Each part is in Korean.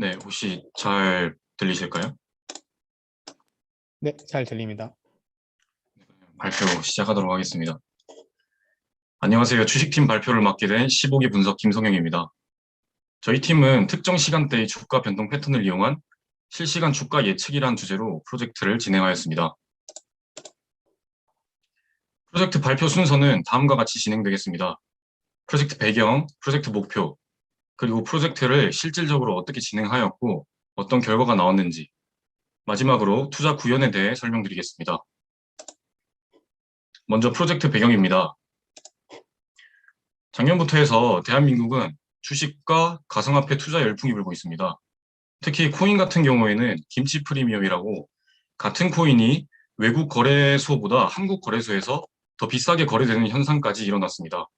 네, 혹시 잘 들리실까요? 네, 잘 들립니다. 발표 시작하도록 하겠습니다. 안녕하세요. 주식팀 발표를 맡게 된 15기 분석 김성영입니다. 저희 팀은 특정 시간대의 주가 변동 패턴을 이용한 실시간 주가 예측이라는 주제로 프로젝트를 진행하였습니다. 프로젝트 발표 순서는 다음과 같이 진행되겠습니다. 프로젝트 배경, 프로젝트 목표, 그리고 프로젝트를 실질적으로 어떻게 진행하였고 어떤 결과가 나왔는지, 마지막으로 투자 구현에 대해 설명드리겠습니다. 먼저 프로젝트 배경입니다. 작년부터 해서 대한민국은 주식과 가상화폐 투자 열풍이 불고 있습니다. 특히 코인 같은 경우에는 김치 프리미엄이라고 같은 코인이 외국 거래소보다 한국 거래소에서 더 비싸게 거래되는 현상까지 일어났습니다.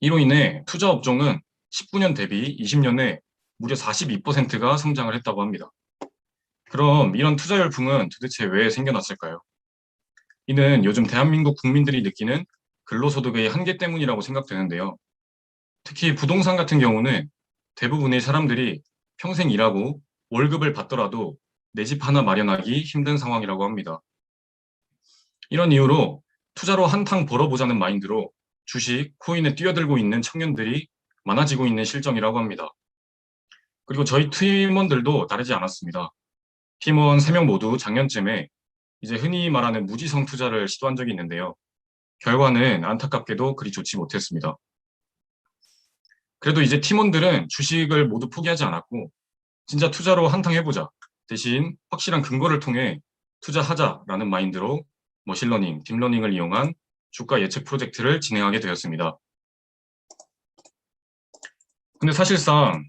이로 인해 투자 업종은 19년 대비 20년에 무려 42%가 성장을 했다고 합니다. 그럼 이런 투자 열풍은 도대체 왜 생겨났을까요? 이는 요즘 대한민국 국민들이 느끼는 근로소득의 한계 때문이라고 생각되는데요. 특히 부동산 같은 경우는 대부분의 사람들이 평생 일하고 월급을 받더라도 내 집 하나 마련하기 힘든 상황이라고 합니다. 이런 이유로 투자로 한탕 벌어보자는 마인드로 주식, 코인에 뛰어들고 있는 청년들이 많아지고 있는 실정이라고 합니다. 그리고 저희 팀원들도 다르지 않았습니다. 팀원 3명 모두 작년쯤에 이제 흔히 말하는 무지성 투자를 시도한 적이 있는데요. 결과는 안타깝게도 그리 좋지 못했습니다. 그래도 이제 팀원들은 주식을 모두 포기하지 않았고 진짜 투자로 한탕 해보자. 대신 확실한 근거를 통해 투자하자라는 마인드로 머신러닝, 딥러닝을 이용한 주가 예측 프로젝트를 진행하게 되었습니다. 근데 사실상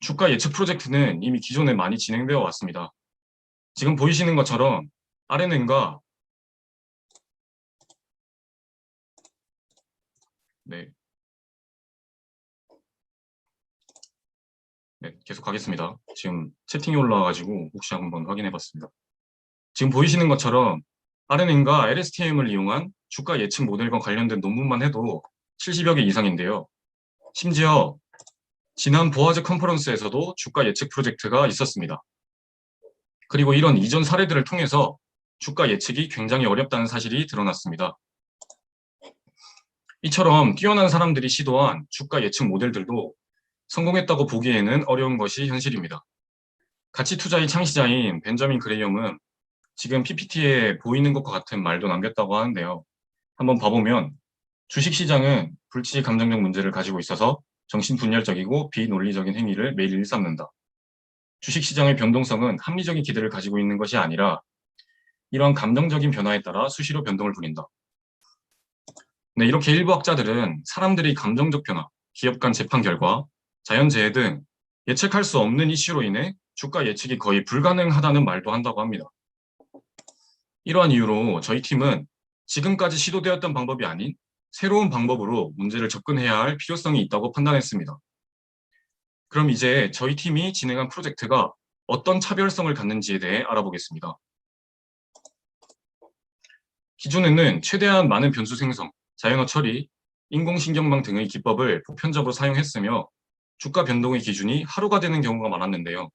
주가 예측 프로젝트는 이미 기존에 많이 진행되어 왔습니다. 지금 보이시는 것처럼 RNN과 네. 네, 계속 가겠습니다. 지금 채팅이 올라와가지고 혹시 한번 확인해 봤습니다. 지금 보이시는 것처럼 RNN과 LSTM을 이용한 주가 예측 모델과 관련된 논문만 해도 70여 개 이상인데요. 심지어 지난 보아즈 컨퍼런스에서도 주가 예측 프로젝트가 있었습니다. 그리고 이런 이전 사례들을 통해서 주가 예측이 굉장히 어렵다는 사실이 드러났습니다. 이처럼 뛰어난 사람들이 시도한 주가 예측 모델들도 성공했다고 보기에는 어려운 것이 현실입니다. 가치 투자의 창시자인 벤저민 그레이엄은 지금 PPT에 보이는 것과 같은 말도 남겼다고 하는데요. 한번 봐보면 주식시장은 불치 감정적 문제를 가지고 있어서 정신분열적이고 비논리적인 행위를 매일 일삼는다. 주식시장의 변동성은 합리적인 기대를 가지고 있는 것이 아니라 이러한 감정적인 변화에 따라 수시로 변동을 부린다. 네, 이렇게 일부 학자들은 사람들의 감정적 변화, 기업 간 재판 결과, 자연재해 등 예측할 수 없는 이슈로 인해 주가 예측이 거의 불가능하다는 말도 한다고 합니다. 이러한 이유로 저희 팀은 지금까지 시도되었던 방법이 아닌 새로운 방법으로 문제를 접근해야 할 필요성이 있다고 판단했습니다. 그럼 이제 저희 팀이 진행한 프로젝트가 어떤 차별성을 갖는지에 대해 알아보겠습니다. 기존에는 최대한 많은 변수 생성, 자연어 처리, 인공신경망 등의 기법을 보편적으로 사용했으며 주가 변동의 기준이 하루가 되는 경우가 많았는데요.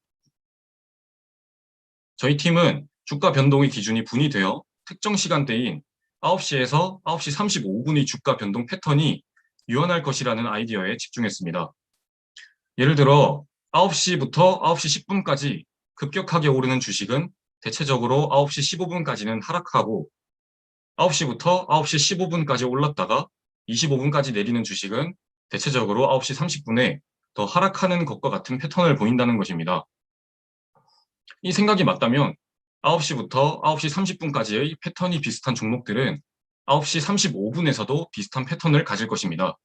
저희 팀은 주가 변동의 기준이 분이되어 특정 시간대인 9시에서 9시 35분의 주가 변동 패턴이 유연할 것이라는 아이디어에 집중했습니다. 예를 들어 9시부터 9시 10분까지 급격하게 오르는 주식은 대체적으로 9시 15분까지는 하락하고 9시부터 9시 15분까지 올랐다가 25분까지 내리는 주식은 대체적으로 9시 30분에 더 하락하는 것과 같은 패턴을 보인다는 것입니다. 이 생각이 맞다면 9시부터 9시 30분까지의 패턴이 비슷한 종목들은 9시 35분에서도 비슷한 패턴을 가질 것입니다.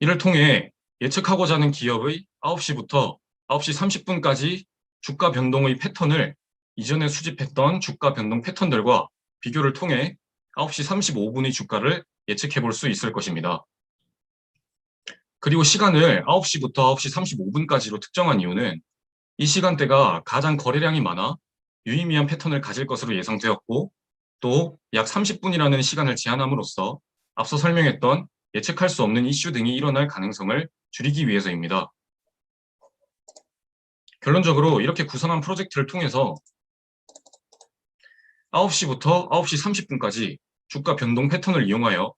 이를 통해 예측하고자 하는 기업의 9시부터 9시 30분까지 주가 변동의 패턴을 이전에 수집했던 주가 변동 패턴들과 비교를 통해 9시 35분의 주가를 예측해 볼 수 있을 것입니다. 그리고 시간을 9시부터 9시 35분까지로 특정한 이유는 이 시간대가 가장 거래량이 많아 유의미한 패턴을 가질 것으로 예상되었고 또 약 30분이라는 시간을 제한함으로써 앞서 설명했던 예측할 수 없는 이슈 등이 일어날 가능성을 줄이기 위해서입니다. 결론적으로 이렇게 구성한 프로젝트를 통해서 9시부터 9시 30분까지 주가 변동 패턴을 이용하여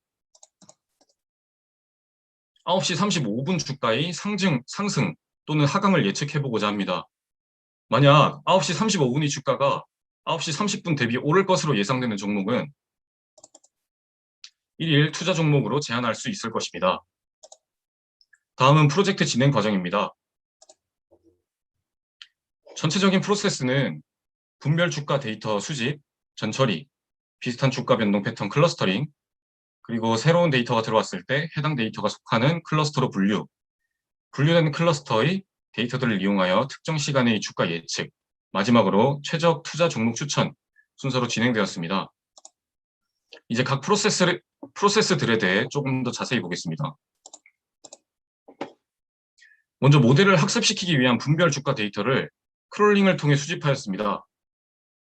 9시 35분 주가의 상승, 상승 또는 하강을 예측해보고자 합니다. 만약 9시 35분이 주가가 9시 30분 대비 오를 것으로 예상되는 종목은 1일 투자 종목으로 제한할 수 있을 것입니다. 다음은 프로젝트 진행 과정입니다. 전체적인 프로세스는 분별 주가 데이터 수집, 전처리, 비슷한 주가 변동 패턴 클러스터링, 그리고 새로운 데이터가 들어왔을 때 해당 데이터가 속하는 클러스터로 분류, 분류된 클러스터의 데이터들을 이용하여 특정 시간의 주가 예측, 마지막으로 최적 투자 종목 추천 순서로 진행되었습니다. 이제 각 프로세스를, 프로세스들에 대해 조금 더 자세히 보겠습니다. 먼저 모델을 학습시키기 위한 분별 주가 데이터를 크롤링을 통해 수집하였습니다.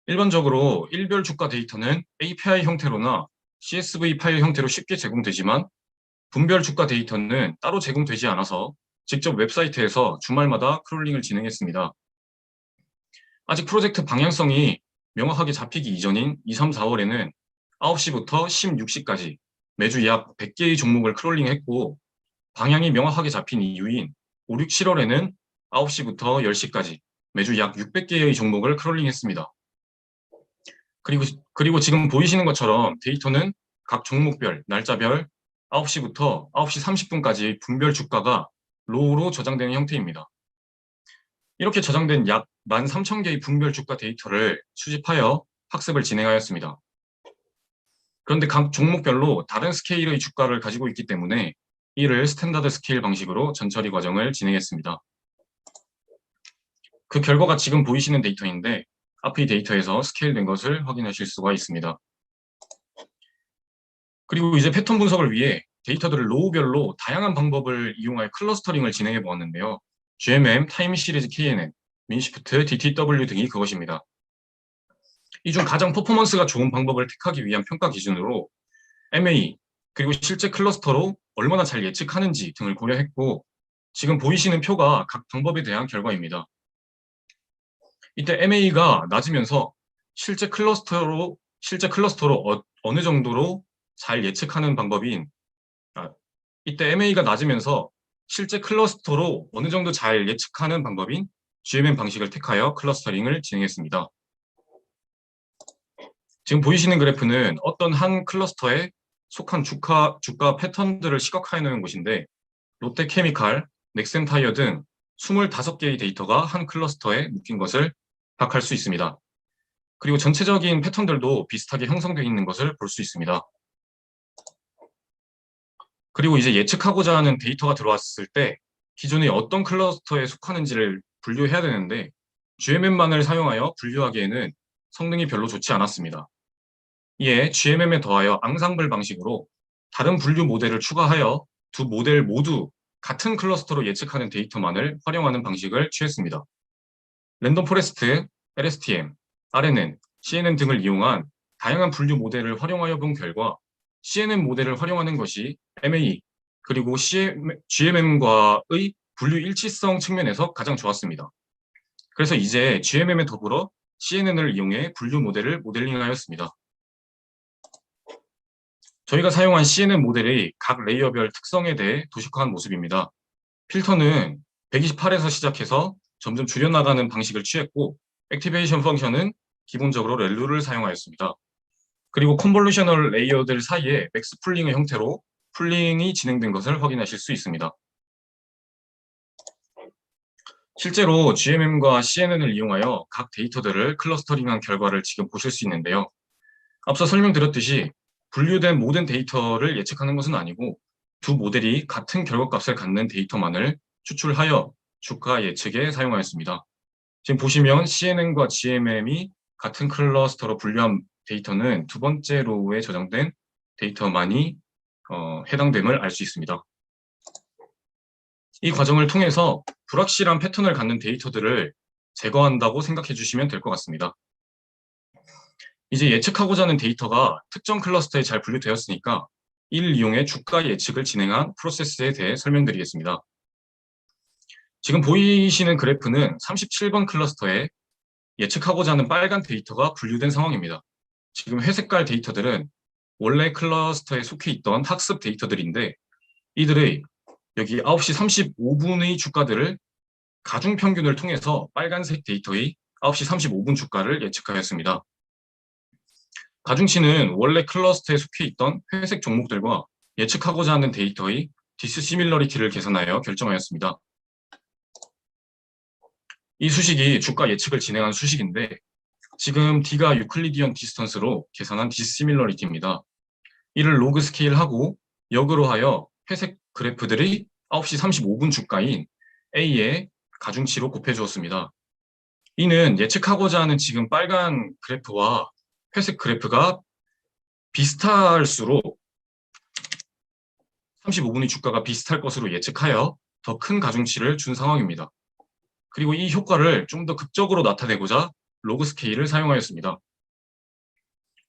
일반적으로 일별 주가 데이터는 API 형태로나 CSV 파일 형태로 쉽게 제공되지만 분별 주가 데이터는 따로 제공되지 않아서 직접 웹사이트에서 주말마다 크롤링을 진행했습니다. 아직 프로젝트 방향성이 명확하게 잡히기 이전인 2, 3, 4월에는 9시부터 16시까지 매주 약 100개의 종목을 크롤링했고 방향이 명확하게 잡힌 이유인 5, 6, 7월에는 9시부터 10시까지 매주 약 600개의 종목을 크롤링했습니다. 그리고, 그리고 지금 보이시는 것처럼 데이터는 각 종목별, 날짜별 9시부터 9시 30분까지 분별 주가가 로우로 저장되는 형태입니다. 이렇게 저장된 약 13,000개의 분별 주가 데이터를 수집하여 학습을 진행하였습니다. 그런데 각 종목별로 다른 스케일의 주가를 가지고 있기 때문에 이를 스탠다드 스케일 방식으로 전처리 과정을 진행했습니다. 그 결과가 지금 보이시는 데이터인데 앞의 데이터에서 스케일된 것을 확인하실 수가 있습니다. 그리고 이제 패턴 분석을 위해 데이터들을 로우별로 다양한 방법을 이용하여 클러스터링을 진행해 보았는데요. GMM, 타임 시리즈 KNN, 민시프트, DTW 등이 그것입니다. 이 중 가장 퍼포먼스가 좋은 방법을 택하기 위한 평가 기준으로 MA, 그리고 실제 클러스터로 얼마나 잘 예측하는지 등을 고려했고 지금 보이시는 표가 각 방법에 대한 결과입니다. 이때 MA가 낮으면서 실제 클러스터로 실제 클러스터로 어, 느 정도로 잘 예측하는 방법인 아, 이때 MA가 낮으면서 실제 클러스터로 어느 정도 잘 예측하는 방법인 GMM 방식을 택하여 클러스터링을 진행했습니다. 지금 보이시는 그래프는 어떤 한 클러스터에 속한 주가, 주가 패턴들을 시각화해 놓은 곳인데 롯데케미칼, 넥센타이어 등 25개의 데이터가 한 클러스터에 묶인 것을 파악할 수 있습니다. 그리고 전체적인 패턴들도 비슷하게 형성되어 있는 것을 볼 수 있습니다. 그리고 이제 예측하고자 하는 데이터가 들어왔을 때 기존에 어떤 클러스터에 속하는지를 분류해야 되는데 GMM만을 사용하여 분류하기에는 성능이 별로 좋지 않았습니다. 이에 GMM에 더하여 앙상블 방식으로 다른 분류 모델을 추가하여 두 모델 모두 같은 클러스터로 예측하는 데이터만을 활용하는 방식을 취했습니다. 랜덤 포레스트, LSTM, RNN, CNN 등을 이용한 다양한 분류 모델을 활용하여 본 결과 CNN 모델을 활용하는 것이 MA 그리고 CM, GMM과의 분류 일치성 측면에서 가장 좋았습니다. 그래서 이제 GMM에 더불어 CNN을 이용해 분류 모델을 모델링하였습니다. 저희가 사용한 CNN 모델의 각 레이어별 특성에 대해 도식화한 모습입니다. 필터는 128에서 시작해서 점점 줄여나가는 방식을 취했고 액티베이션 펑션은 기본적으로 렐루를 사용하였습니다. 그리고 컨볼루셔널 레이어들 사이에 맥스 풀링의 형태로 풀링이 진행된 것을 확인하실 수 있습니다. 실제로 GMM과 CNN을 이용하여 각 데이터들을 클러스터링한 결과를 지금 보실 수 있는데요. 앞서 설명드렸듯이 분류된 모든 데이터를 예측하는 것은 아니고 두 모델이 같은 결과값을 갖는 데이터만을 추출하여 주가 예측에 사용하였습니다. 지금 보시면 CNN과 GMM이 같은 클러스터로 분류한 데이터는 두 번째 로우에 저장된 데이터만이 어, 해당됨을 알 수 있습니다. 이 과정을 통해서 불확실한 패턴을 갖는 데이터들을 제거한다고 생각해 주시면 될 것 같습니다. 이제 예측하고자 하는 데이터가 특정 클러스터에 잘 분류되었으니까 이를 이용해 주가 예측을 진행한 프로세스에 대해 설명드리겠습니다. 지금 보이시는 그래프는 37번 클러스터에 예측하고자 하는 빨간 데이터가 분류된 상황입니다. 지금 회색깔 데이터들은 원래 클러스터에 속해 있던 학습 데이터들인데 이들의 여기 9시 35분의 주가들을 가중 평균을 통해서 빨간색 데이터의 9시 35분 주가를 예측하였습니다. 가중치는 원래 클러스터에 속해 있던 회색 종목들과 예측하고자 하는 데이터의 디스시밀러리티를 계산하여 결정하였습니다. 이 수식이 주가 예측을 진행한 수식인데 지금 D가 유클리디언 디스턴스로 계산한 디스시밀러리티입니다. 이를 로그 스케일하고 역으로 하여 회색 그래프들이 9시 35분 주가인 A의 가중치로 곱해 주었습니다. 이는 예측하고자 하는 지금 빨간 그래프와 회색 그래프가 비슷할수록 35분의 주가가 비슷할 것으로 예측하여 더 큰 가중치를 준 상황입니다. 그리고 이 효과를 좀 더 극적으로 나타내고자 로그 스케일을 사용하였습니다.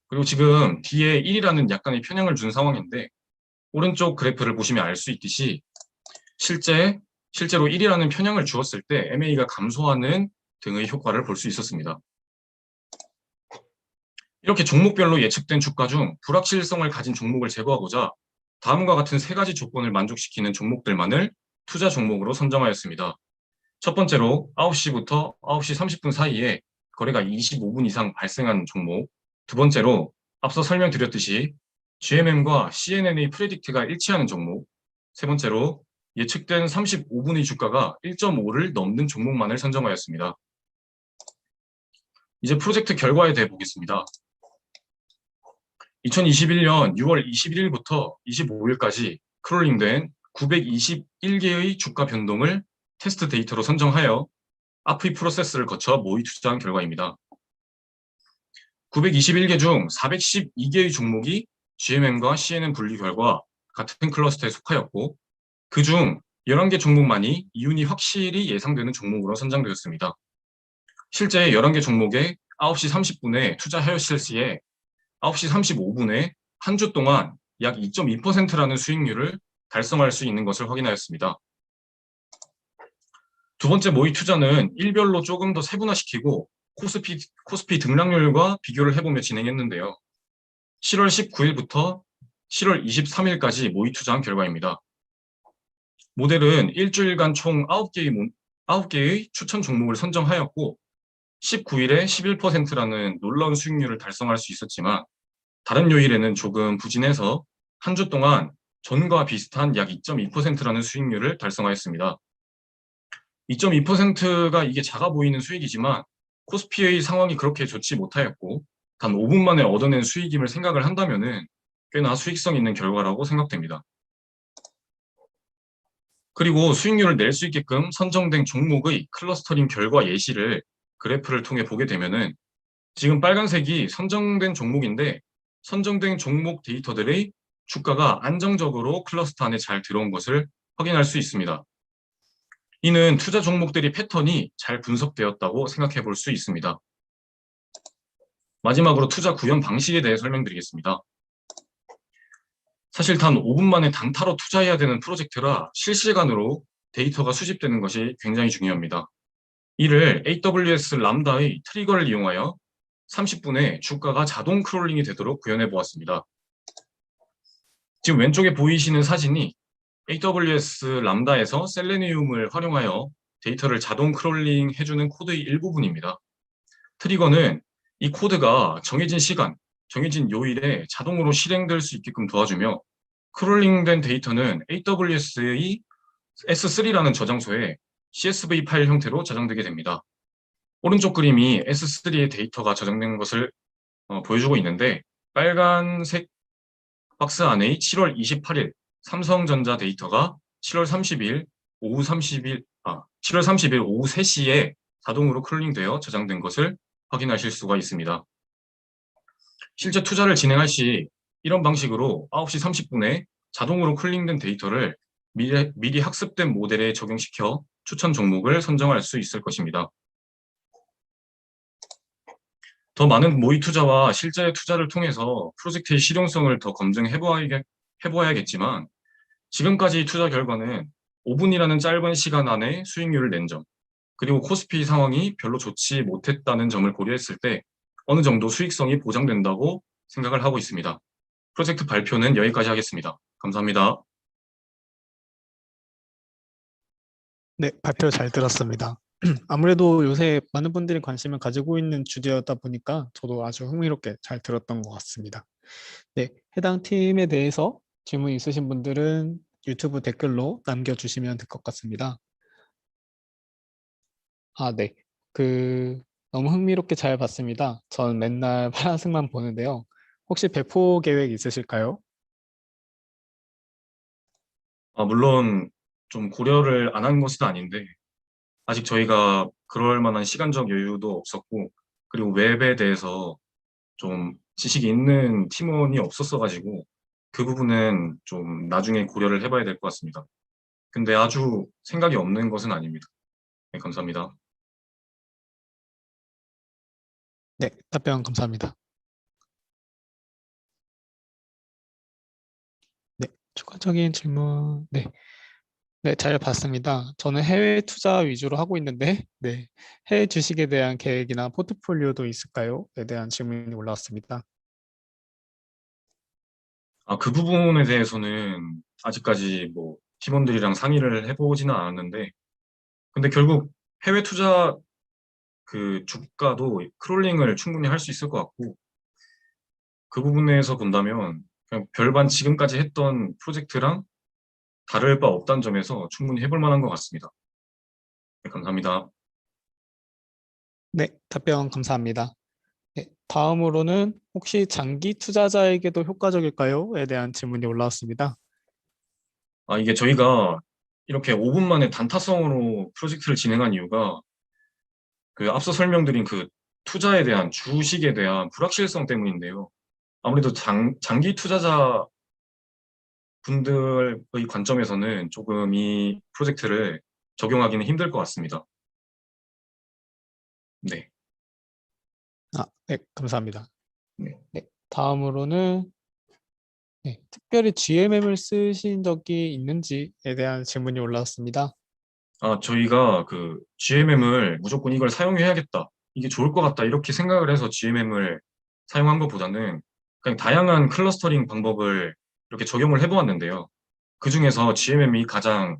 그리고 지금 D에 1이라는 약간의 편향을 준 상황인데 오른쪽 그래프를 보시면 알 수 있듯이 실제 실제로 1이라는 편향을 주었을 때 MA가 감소하는 등의 효과를 볼 수 있었습니다. 이렇게 종목별로 예측된 주가 중 불확실성을 가진 종목을 제거하고자 다음과 같은 세 가지 조건을 만족시키는 종목들만을 투자 종목으로 선정하였습니다. 첫 번째로 9시부터 9시 30분 사이에 거래가 25분 이상 발생한 종목. 두 번째로 앞서 설명드렸듯이 GMM과 CNN의 프레딕트가 일치하는 종목. 세 번째로 예측된 35분의 주가가 1.5를 넘는 종목만을 선정하였습니다. 이제 프로젝트 결과에 대해 보겠습니다. 2021년 6월 21일부터 25일까지 크롤링된 921개의 주가 변동을 테스트 데이터로 선정하여 API 프로세스를 거쳐 모의 투자한 결과입니다. 921개 중 412개의 종목이 GMM과 CNN 분리 결과 같은 클러스터에 속하였고 그중 11개 종목만이 이윤이 확실히 예상되는 종목으로 선정되었습니다. 실제 11개 종목에 9시 30분에 투자하였을 시에 9시 35분에 한 주 동안 약 2.2%라는 수익률을 달성할 수 있는 것을 확인하였습니다. 두 번째 모의 투자는 일별로 조금 더 세분화시키고 코스피, 코스피 등락률과 비교를 해보며 진행했는데요. 7월 19일부터 7월 23일까지 모의 투자한 결과입니다. 모델은 일주일간 총 9개의, 9개의 추천 종목을 선정하였고 19일에 11%라는 놀라운 수익률을 달성할 수 있었지만 다른 요일에는 조금 부진해서 한 주 동안 전과 비슷한 약 2.2%라는 수익률을 달성하였습니다. 2.2%가 이게 작아 보이는 수익이지만 코스피의 상황이 그렇게 좋지 못하였고 단 5분 만에 얻어낸 수익임을 생각을 한다면 꽤나 수익성 있는 결과라고 생각됩니다. 그리고 수익률을 낼 수 있게끔 선정된 종목의 클러스터링 결과 예시를 그래프를 통해 보게 되면 은 지금 빨간색이 선정된 종목인데 선정된 종목 데이터들의 주가가 안정적으로 클러스터 안에 잘 들어온 것을 확인할 수 있습니다. 이는 투자 종목들이 패턴이 잘 분석되었다고 생각해 볼 수 있습니다. 마지막으로 투자 구현 방식에 대해 설명드리겠습니다. 사실 단 5분 만에 단타로 투자해야 되는 프로젝트라 실시간으로 데이터가 수집되는 것이 굉장히 중요합니다. 이를 AWS 람다의 트리거를 이용하여 30분에 주가가 자동 크롤링이 되도록 구현해 보았습니다. 지금 왼쪽에 보이시는 사진이 AWS 람다에서 셀레니움을 활용하여 데이터를 자동 크롤링 해주는 코드의 일부분입니다. 트리거는 이 코드가 정해진 시간, 정해진 요일에 자동으로 실행될 수 있게끔 도와주며 크롤링된 데이터는 AWS의 S3라는 저장소에 CSV 파일 형태로 저장되게 됩니다. 오른쪽 그림이 S3의 데이터가 저장된 것을 어, 보여주고 있는데 빨간색 박스 안에 7월 28일 삼성전자 데이터가 7월 30일 오후 30일 아 7월 30일 오후 3시에 자동으로 크롤링되어 저장된 것을 확인하실 수가 있습니다. 실제 투자를 진행할 시 이런 방식으로 9시 30분에 자동으로 클링된 데이터를 미리, 미리 학습된 모델에 적용시켜 추천 종목을 선정할 수 있을 것입니다. 더 많은 모의 투자와 실제 투자를 통해서 프로젝트의 실용성을 더 검증해 보아야겠지만 지금까지 투자 결과는 5분이라는 짧은 시간 안에 수익률을 낸 점, 그리고 코스피 상황이 별로 좋지 못했다는 점을 고려했을 때 어느 정도 수익성이 보장된다고 생각을 하고 있습니다. 프로젝트 발표는 여기까지 하겠습니다. 감사합니다. 네, 발표 잘 들었습니다. 아무래도 요새 많은 분들이 관심을 가지고 있는 주제였다 보니까 저도 아주 흥미롭게 잘 들었던 것 같습니다. 네, 해당 팀에 대해서 질문 있으신 분들은 유튜브 댓글로 남겨주시면 될 것 같습니다. 아, 네. 그, 너무 흥미롭게 잘 봤습니다. 전 맨날 파란색만 보는데요. 혹시 배포 계획 있으실까요? 아, 물론 좀 고려를 안 한 것은 아닌데 아직 저희가 그럴 만한 시간적 여유도 없었고 그리고 웹에 대해서 좀 지식이 있는 팀원이 없었어가지고 그 부분은 좀 나중에 고려를 해봐야 될 것 같습니다. 근데 아주 생각이 없는 것은 아닙니다. 네, 감사합니다. 네, 답변 감사합니다. 네, 추가적인 질문. 네. 네, 잘 봤습니다. 저는 해외 투자 위주로 하고 있는데, 네, 해외 주식에 대한 계획이나 포트폴리오도 있을까요?에 대한 질문이 올라왔습니다. 아, 그 부분에 대해서는 아직까지 뭐 팀원들이랑 상의를 해 보지는 않았는데, 근데 결국 해외 투자 그 주가도 크롤링을 충분히 할 수 있을 것 같고, 그 부분에서 본다면 그냥 별반 지금까지 했던 프로젝트랑 다를 바 없다는 점에서 충분히 해볼 만한 것 같습니다. 네, 감사합니다. 네, 답변 감사합니다. 네, 다음으로는 혹시 장기 투자자에게도 효과적일까요?에 대한 질문이 올라왔습니다. 아, 이게 저희가 이렇게 5분 만에 단타성으로 프로젝트를 진행한 이유가 그 앞서 설명드린 그 투자에 대한 주식에 대한 불확실성 때문인데요. 아무래도 장, 장기 투자자 분들의 관점에서는 조금 이 프로젝트를 적용하기는 힘들 것 같습니다. 네. 아, 네, 감사합니다. 네. 네, 다음으로는 네, 특별히 GMM을 쓰신 적이 있는지에 대한 질문이 올라왔습니다. 아, 저희가 그 GMM을 무조건 이걸 사용해야겠다. 이게 좋을 것 같다. 이렇게 생각을 해서 GMM을 사용한 것보다는 그냥 다양한 클러스터링 방법을 이렇게 적용을 해보았는데요. 그 중에서 GMM이 가장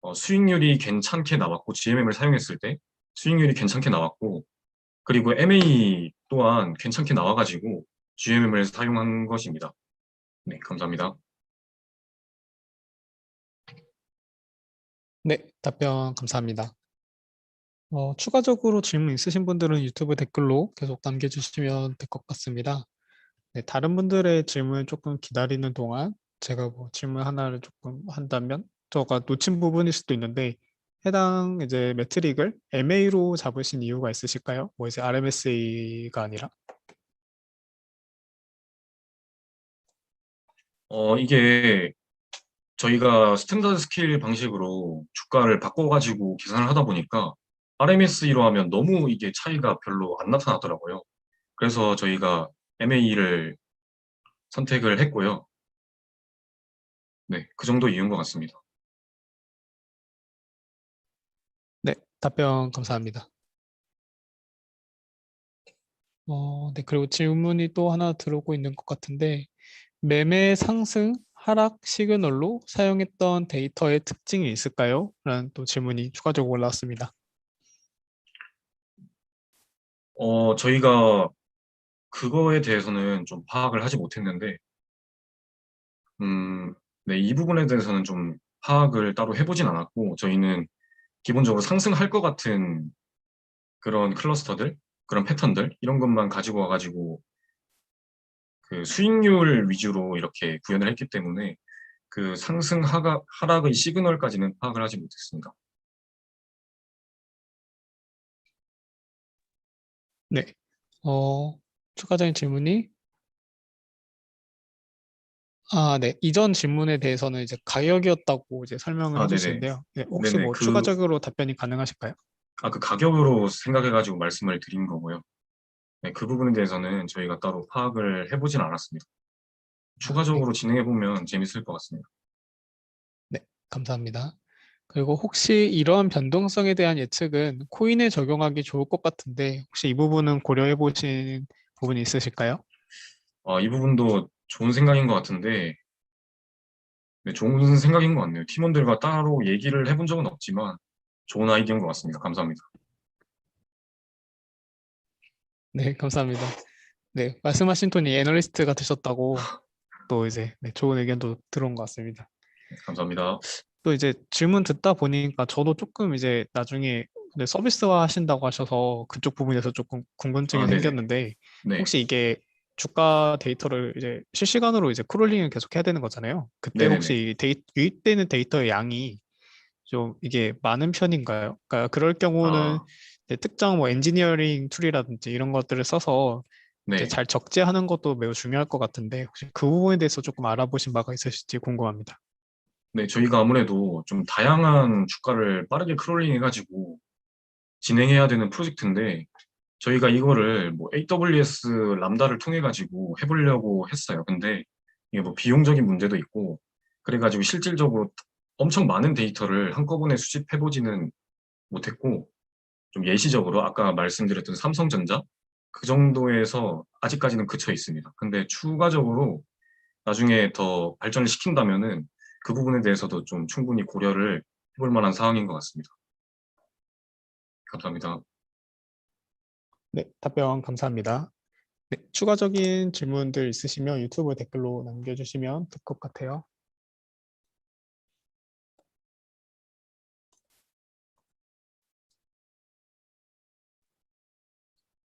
어, 수익률이 괜찮게 나왔고, GMM을 사용했을 때 수익률이 괜찮게 나왔고, 그리고 MA 또한 괜찮게 나와가지고 GMM을 사용한 것입니다. 네, 감사합니다. 네, 답변 감사합니다. 어, 추가적으로 질문 있으신 분들은 유튜브 댓글로 계속 남겨주시면 될 것 같습니다. 네, 다른 분들의 질문 조금 기다리는 동안 제가 뭐 질문 하나를 조금 한다면 저가 놓친 부분일 수도 있는데 해당 이제 매트릭을 MA로 잡으신 이유가 있으실까요? 뭐 이제 RMSA가 아니라 어, 이게 저희가 스탠다드 스케일 방식으로 주가를 바꿔가지고 계산을 하다 보니까 RMSE로 하면 너무 이게 차이가 별로 안 나타나더라고요. 그래서 저희가 MA를 선택을 했고요. 네, 그 정도 이유인 것 같습니다. 답변 감사합니다. 어, 네, 그리고 질문이 또 하나 들어오고 있는 것 같은데 매매 상승 하락 시그널로 사용했던 데이터의 특징이 있을까요? 라는 또 질문이 추가적으로 올라왔습니다. 어, 저희가 그거에 대해서는 좀 파악을 하지 못했는데, 음, 네, 이 부분에 대해서는 좀 파악을 따로 해보진 않았고, 저희는 기본적으로 상승할 것 같은 그런 클러스터들, 그런 패턴들, 이런 것만 가지고 와가지고, 그 수익률 위주로 이렇게 구현을 했기 때문에, 그 상승 하락, 하락의 시그널까지는 파악을 하지 못했습니다. 네, 어, 추가적인 질문이 아, 네. 이전 질문에 대해서는 이제 가격이었다고 이제 설명을 아, 네네. 해주시는데요. 네, 혹시 네네, 뭐 그- 추가적으로 답변이 가능하실까요? 아, 그 가격으로 생각해가지고 말씀을 드린 거고요. 네, 그 부분에 대해서는 저희가 따로 파악을 해보진 않았습니다. 추가적으로 진행해보면 재밌을 것 같습니다. 감사합니다. 그리고 혹시 이러한 변동성에 대한 예측은 코인에 적용하기 좋을 것 같은데 혹시 이 부분은 고려해 보신 부분이 있으실까요? 아, 이 부분도 좋은 생각인 것 같은데, 네, 좋은 생각인 것 같네요. 팀원들과 따로 얘기를 해본 적은 없지만, 좋은 아이디어인 것 같습니다. 감사합니다. 네, 감사합니다. 네, 말씀하신 톤이 애널리스트 같으셨다고 또 이제 네, 좋은 의견도 들어온 것 같습니다. 네, 감사합니다. 또 이제 질문 듣다 보니까 저도 조금 이제 나중에 네, 서비스화 하신다고 하셔서 그쪽 부분에서 조금 궁금증이 아. 생겼는데 네, 혹시 이게 주가 데이터를 이제 실시간으로 이제 크롤링을 계속 해야 되는 거잖아요. 그때 네네네. 혹시 데이, 유입되는 데이터의 양이 좀 이게 많은 편인가요? 그러니까 그럴 경우는 아, 특정 뭐 엔지니어링 툴이라든지 이런 것들을 써서 네. 잘 적재하는 것도 매우 중요할 것 같은데 혹시 그 부분에 대해서 조금 알아보신 바가 있으실지 궁금합니다. 네, 저희가 아무래도 좀 다양한 주가를 빠르게 크롤링 해가지고 진행해야 되는 프로젝트인데, 저희가 이거를 뭐 AWS 람다를 통해 가지고 해보려고 했어요. 근데 이게 뭐 비용적인 문제도 있고, 그래가지고 실질적으로 엄청 많은 데이터를 한꺼번에 수집해보지는 못했고, 좀 예시적으로 아까 말씀드렸던 삼성전자 그 정도에서 아직까지는 그쳐 있습니다. 근데 추가적으로 나중에 더 발전을 시킨다면은 그 부분에 대해서도 좀 충분히 고려를 해볼 만한 사항인 것 같습니다. 감사합니다. 네, 답변 감사합니다. 네, 추가적인 질문들 있으시면 유튜브 댓글로 남겨주시면 될 것 같아요.